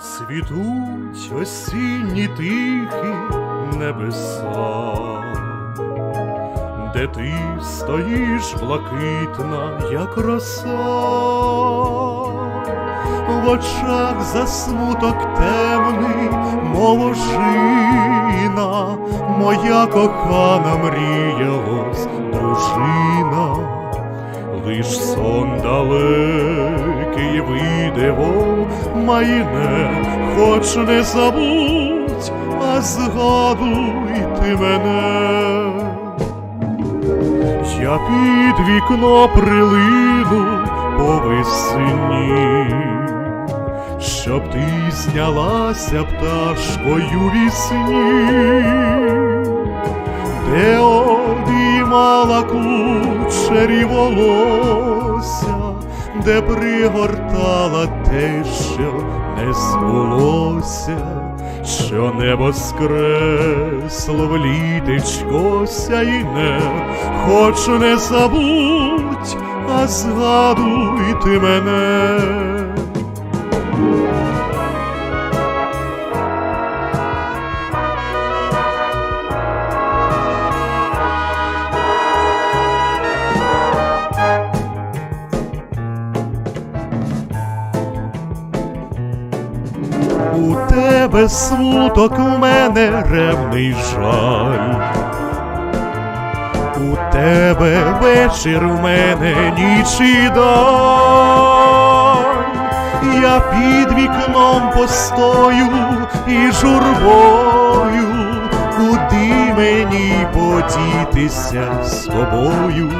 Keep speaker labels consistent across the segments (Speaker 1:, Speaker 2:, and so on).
Speaker 1: Цвітуть осінні тихі небеса, де ти стоїш блакитна, як роса, в очах засмуток темний, мов ожина, моя кохана мріялась дружина, лиш сон далекий видиво майне, хоч не забудь, а згадуй ти мене. Я під вікно прилину по весні, щоб ти знялася пташкою вісні, де обіймала кучері волосся, де пригортала те, що не збулося, що небо скресло літечко сяйне, хоч не забудь, а згадуй ти мене. У тебе смуток, у мене ревний жаль. У тебе вечір, у мене ніч і даль. Я під вікном постою і журбою, куди мені подітися з тобою.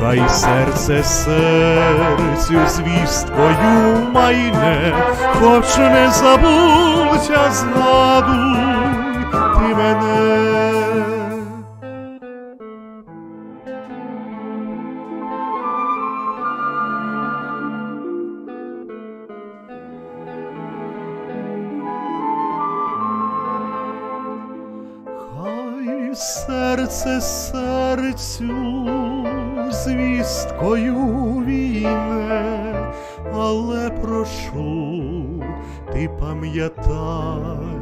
Speaker 1: Хай серце серцю звісткою майне, хоч не забудь, а згадуй ти мене. Хай серце серцю звісткою війне, але прошу, ти пам'ятай,